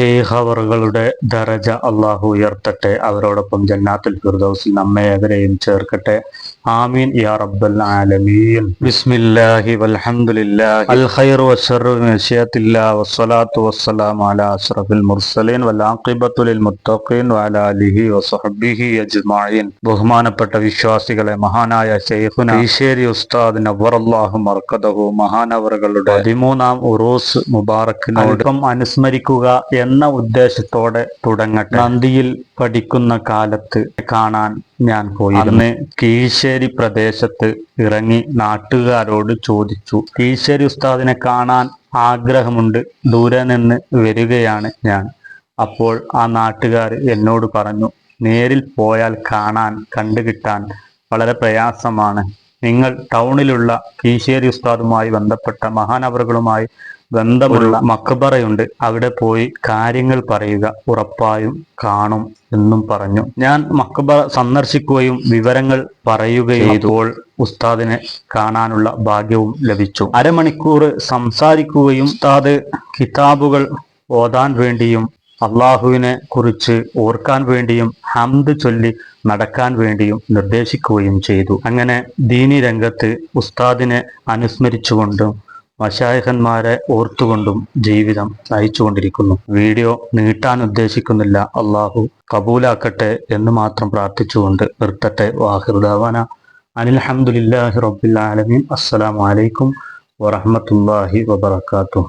ഷെയ്ഖ് അവറുകളുടെ ദറജ അള്ളാഹു ഉയർത്തട്ടെ. അവരോടൊപ്പം ജന്നാത്തുൽ ഫിർദൗസിൽ നമ്മെ ഏവരെയും ചേർക്കട്ടെ. ആമീൻ. യാ റബ്ബൽ ആലമീൻ. ബിസ്മില്ലാഹി വൽഹംദുലില്ലാഹി. അൽ ഖൈറു വശറു മിൻ വസ്സലാത്തു വസ്സലാമു അലാ അസ്റഫിൽ മുർസലീൻ വൽ ആഖിബത്തു ലിൽ മുത്തഖീൻ വഅലാ അലിഹി വസഹബിഹി അജ്മഈൻ. ബഹുമാനപ്പെട്ട വിശ്വാസികളെ മഹാനായ ശൈഖുന ഈശ്വരി ഉസ്താദ് നവറല്ലാഹു മർക്കദഹു മഹാനവറുകളുടെ പതിമൂന്നാം ഉറൂസ് മുബാറക്കിനോടൊപ്പം അനുസ്മരിക്കുക എന്ന ഉദ്ദേശത്തോടെ തുടങ്ങട്ടെ. നന്ദിയിൽ പഠിക്കുന്ന കാലത്ത് കാണാൻ ഞാൻ പോയി അന്ന് കീഴ്ശ്ശേരി പ്രദേശത്ത് ഇറങ്ങി നാട്ടുകാരോട് ചോദിച്ചു. കീഴ്ശ്ശേരി ഉസ്താദിനെ കാണാൻ ആഗ്രഹമുണ്ട്. ദൂരെ നിന്ന് വരികയാണ് ഞാൻ. അപ്പോൾ ആ നാട്ടുകാർ എന്നോട് പറഞ്ഞു നേരിൽ പോയാൽ കാണാൻ കണ്ടുകിട്ടാൻ വളരെ പ്രയാസമാണ്. നിങ്ങൾ ടൗണിലുള്ള കീശേരി ഉസ്താദുമായി ബന്ധപ്പെട്ട മഹാനവറുകളുമായി ബന്ധമുള്ള മക്കബറയുണ്ട് അവിടെ പോയി കാര്യങ്ങൾ പറയുക ഉറപ്പായും കാണും എന്നും പറഞ്ഞു. ഞാൻ മക്കബറ സന്ദർശിക്കുകയും വിവരങ്ങൾ പറയുകയും ചെയ്തപ്പോൾ ഉസ്താദിനെ കാണാനുള്ള ഭാഗ്യവും ലഭിച്ചു. അരമണിക്കൂർ സംസാരിക്കുകയും ഉസ്താദ് കിതാബുകൾ ഓതാൻ വേണ്ടിയും അള്ളാഹുവിനെ കുറിച്ച് ഓർക്കാൻ വേണ്ടിയും ഹംദ് ചൊല്ലി നടക്കാൻ വേണ്ടിയും നിർദ്ദേശിക്കുകയും ചെയ്തു. അങ്ങനെ ദീനി രംഗത്ത് ഉസ്താദിനെ അനുസ്മരിച്ചുകൊണ്ടും മശായഹന്മാരെ ഓർത്തുകൊണ്ടും ജീവിതം നയിച്ചുകൊണ്ടിരിക്കുന്നു. വീഡിയോ നീട്ടാൻ ഉദ്ദേശിക്കുന്നില്ല. അള്ളാഹു കബൂലാക്കട്ടെ എന്ന് മാത്രം പ്രാർത്ഥിച്ചുകൊണ്ട് നിർത്തട്ടെ. വാഹിർദാവാന അനിൽഹമുല്ലാഹി റബ്ബിൽ ആലമീൻ. അസ്സലാമു അലൈക്കും വറഹമത്തല്ലാഹി വബർക്കാത്തു